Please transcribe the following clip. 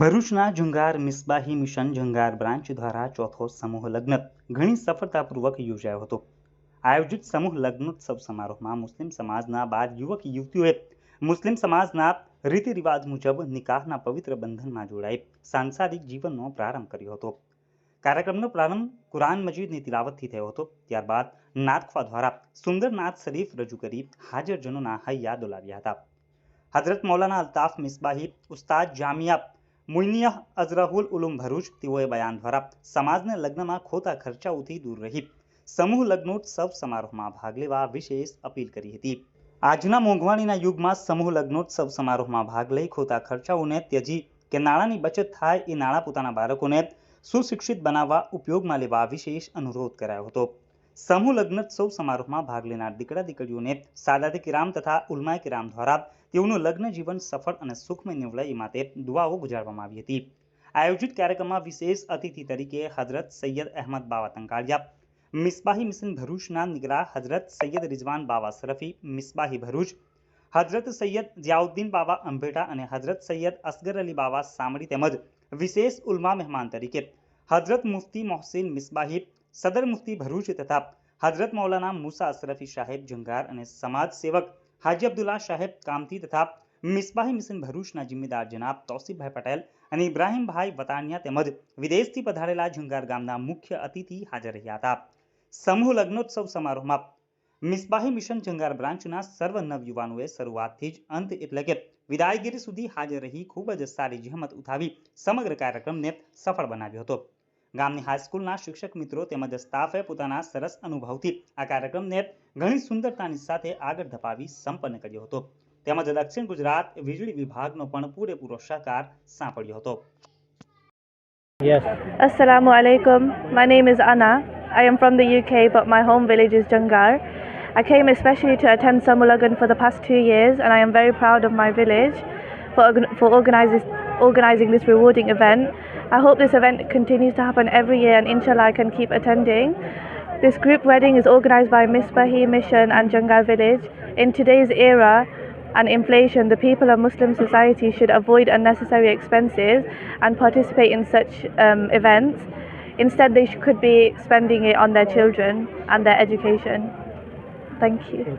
ભરૂચના જુંગાર મિસબાહી mission જુંગાર branch દ્વારા ચોથો સમૂહ લગ્ન ઘણી સફળતાપૂર્વક યોજાયો હતો. આયોજિત સમૂહ લગ્નોત્સવ સમારોહમાં મુસ્લિમ સમાજના બાર યુવક યુવતીઓએ મુસ્લિમ સમાજના રીતિ રિવાજ મુજબ નિકાહના પવિત્ર બંધનમાં જોડાઈ સાંસારિક જીવનનો પ્રારંભ કર્યો હતો. કાર્યક્રમનો પ્રારંભ કુરાન મજીદની તિલાવતથી થયો હતો. ત્યારબાદ નાતખવા દ્વારા સુંદર નાત શરીફ રજૂ કરી હાજરજનોના હૈયા દોલાવ્યા હતા. હઝરત મૌલાના અલ્તાફ મિસબાહી ઉસ્તાદ જામિયા મુઇનિયહ અઝરાહુલ ઉલુમ ભરૂચ તેઓએ બયાન દ્વારા સમાજને લગ્નમાં ખોટા ખર્ચાઓથી દૂર રહી. સમૂહ લગ્નોત્સવ સમારોહમાં ભાગ લેવા વિશેષ અપીલ કરી હતી. આજના મોંઘવાણીના યુગમાં સમૂહ લગ્નોત્સવ સમારોહમાં ભાગ લઈ ખોટા ખર્ચાઓને ત્યજી કે નાણાંની બચત થાય એ નાણાં પોતાના બાળકોને સુશિક્ષિત બનાવવા ઉપયોગમાં લેવા વિશેષ અનુરોધ કરાયો હતો. સમૂહ લગ્નોત્સવ સમારોહમાં ભાગ લેનાર દીકરા દીકરીઓને સાદાતી કિરામ તથા ઉલમાય કિરામ દ્વારા તેઓનું લગ્ન જીવન સફળ અને સુખમય નીવડે એ માટે દુઆઓ ગુજારવામાં આવી હતી. આયોજિત કાર્યક્રમમાં વિશેષ અતિથિ તરીકે હઝરત સૈયદ અહેમદ બાવા તંકાળિયા, મિસબાહી મિશન ભરૂચના નિગરા હઝરત સૈયદ રિઝવાન બાવા સરફી મિસબાહી ભરૂચ, હઝરત સૈયદ જિયાઉદ્દીન બાવા અંભેટા અને હઝરત સૈયદ અસગર અલી બાવા સામડી તેમજ વિશેષ ઉલમા મહેમાન તરીકે હઝરત મુફ્તી મોહસિન મિસબાહી સદર મુફતી ભરૂચ તથા હઝરત મૌલાના મુસા અશરફી સાહેબ જંગાર અને સમાજ સેવક હાજી અબ્દુલ્લા સાહેબ કામતી તથા મિસ્બાહી મિશન ભરૂચના જિમ્મેદાર જનાબ તૌસીફભાઈ પટેલ અને ઇબ્રાહીમભાઈ વતાણિયા તેમજ વિદેશથી પધારેલા જુંગાર ગામના મુખ્ય અતિથિ હાજર રહ્યા હતા. સમૂહ લગ્નોત્સવ સમારોહમાં મિસ્બાહી મિશન જંગાર બ્રાન્ચના સર્વ નવયુવાનોએ શરૂઆતથી જ અંત એટલે કે વિદાયગીરી સુધી હાજર રહી ખૂબ જ સારી જહેમત ઉઠાવી સમગ્ર કાર્યક્રમને સફળ બનાવ્યો હતો. ગામની હાઈસ્કૂલના શિક્ષક મિત્રો તેમજ સ્ટાફે પોતાના સરસ અનુભવથી આ કાર્યક્રમને ઘણી સુંદરતાની સાથે આગળ ધપાવી સંપન્ન કર્યો હતો તેમજ દક્ષિણ ગુજરાત વીજળી વિભાગનો પણ પૂરેપૂરો સહકાર સાંપડ્યો હતો. Assalamu alaikum. My name is Anna. I am from the UK, but my home village is Jungar. I came especially to attend Samulagan for the past two years, and I am very proud of my village for, organ- for organizing, organizing this rewarding event. I hope this event continues to happen every year, and inshallah, I can keep attending. This group wedding is organized by Misbahi Mission and Jungar Village. In today's era, and inflation, the people of Muslim society should avoid unnecessary expenses and participate in such um, events. Instead, they could be spending it on their children and their education. Thank you.